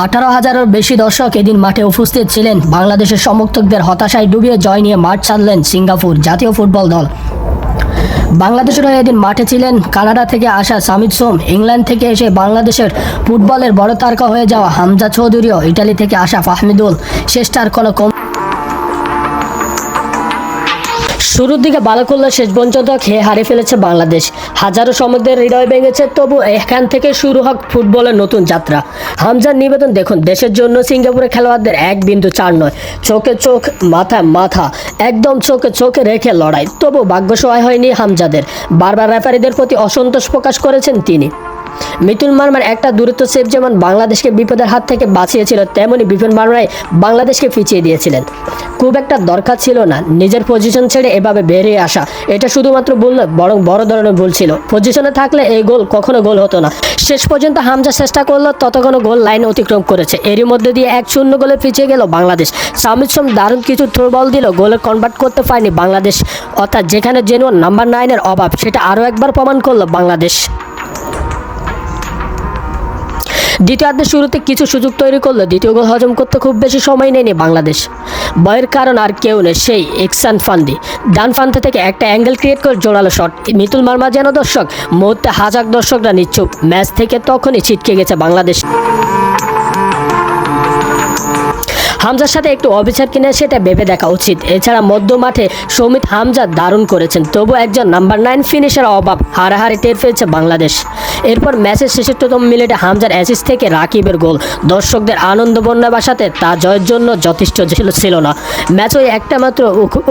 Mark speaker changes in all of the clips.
Speaker 1: আঠারো হাজারের বেশি দর্শক এদিন মাঠে উপস্থিত ছিলেন বাংলাদেশের সমর্থকদের হতাশায় ডুবিয়ে জয় নিয়ে মাঠ ছাড়লেন সিঙ্গাপুর জাতীয় ফুটবল দল। বাংলাদেশের হয়ে এদিন মাঠে ছিলেন কানাডা থেকে আসা সামিদ সোম। ইংল্যান্ড থেকে এসে বাংলাদেশের ফুটবলের বড় তারকা হয়ে যাওয়া হামজা চৌধুরীও ইটালি থেকে আসা ফাহমিদুল। শেষটার কোনো কম শুরুর দিকে ভালো শেষ পর্যন্ত খেয়ে হারিয়ে ফেলেছে বাংলাদেশ। হাজারো সমুদ্রের হৃদয় ভেঙেছে, তবু এখান থেকে শুরু হোক ফুটবলের নতুন যাত্রা। হামজার নিবেদন দেখুন, দেশের জন্য সিঙ্গাপুরের খেলোয়াড়দের এক বিন্দু চার নয়, চোখে চোখ, মাথায় মাথা, একদম চোখে চোখে রেখে লড়াই। তবু ভাগ্য সহায় হয়নি হামজাদের। বারবার রেফারিদের প্রতি অসন্তোষ প্রকাশ করেছেন তিনি। মিতুল মার্মার একটা দূরত্ব সেভ যেমন বাংলাদেশকে বিপদের হাত থেকে বাঁচিয়েছিল, তেমনি বিপিন মার্মাই বাংলাদেশকে পিছিয়ে দিয়েছিলেন। খুব একটা দরকার ছিল না, নিজের পজিশন ছেড়ে এভাবে বেরিয়ে আসা। এটা শুধুমাত্র ভুল বরং বড় ধরনের ভুল ছিল। পজিশনে থাকলে এই গোল কখনো গোল হতো না। শেষ পর্যন্ত হামজা চেষ্টা করল ততক্ষণ গোল লাইন অতিক্রম করেছে। এরই মধ্যে দিয়ে এক শূন্য গোলে পিছিয়ে গেল বাংলাদেশ। সামিদ সোম দারুণ কিছু থ্রো বল দিল, গোলে কনভার্ট করতে পারেনি বাংলাদেশ। অর্থাৎ যেখানে জেনুয়ান নাম্বার নাইনের অভাব, সেটা আরও একবার প্রমাণ করল বাংলাদেশ। দ্বিতীয়ার্ধের শুরুতে কিছু সুযোগ তৈরি করল দ্বিতীয় গোল হজম করতে খুব বেশি সময় নেয়নি বাংলাদেশ। বয়ের কারণ আর কেউ নেই, সেই এক্সান ফান্দি। ডান ফান্তে থেকে একটা অ্যাঙ্গেল ক্রিয়েট করে জোরালো শট। মিতুল মার্মা যেন দর্শক, মুহূর্তে হাজার দর্শকরা নিচ্ছুক। ম্যাচ থেকে তখনই ছিটকে গেছে বাংলাদেশ। হামজার সাথে একটু অবিচার কিনে সেটা ভেবে দেখা উচিত। এছাড়া মধ্য মাঠে সৌমিত হামজা দারুণ করেছেন তবু একজন নাম্বার নাইন ফিনিশার অভাব। হারাহারি টের পেয়েছে বাংলাদেশ। এরপর ম্যাচের ছেষট্টিতম মিনিটে হামজার অ্যাসিস থেকে রাকিবের গোল। দর্শকদের আনন্দ বন্যা বাসাতে তা জয়ের জন্য যথেষ্ট ছিল না। ম্যাচ ওই একটা মাত্র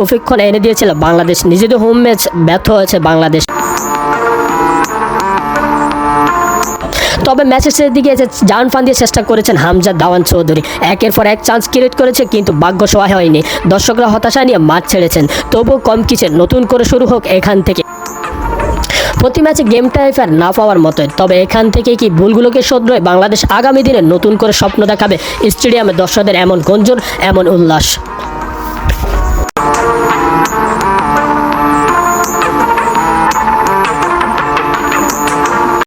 Speaker 1: উপেক্ষণ এনে দিয়েছিল বাংলাদেশ। নিজেদের হোম ম্যাচ ব্যর্থ হয়েছে বাংলাদেশ। তবে ম্যাচের শেষের দিকে এসে জান ফান দিয়ে চেষ্টা করেছেন হামজা দাওয়ান চৌধুরী। একের পর এক চান্স ক্রিয়েট করেছে, কিন্তু ভাগ্য সহায় হয়নি। দর্শকরা হতাশা নিয়ে মাঠ ছেড়েছেন। তবুও কম কিছু নতুন করে শুরু হোক এখান থেকে। প্রতি ম্যাচে গেম টাইফার না পাওয়ার মতোই। তবে এখান থেকে কি ভুলগুলোকে শোধরয় বাংলাদেশ আগামী দিনে নতুন করে স্বপ্ন দেখাবে স্টেডিয়ামে দর্শকদের এমন গঞ্জন, এমন উল্লাস।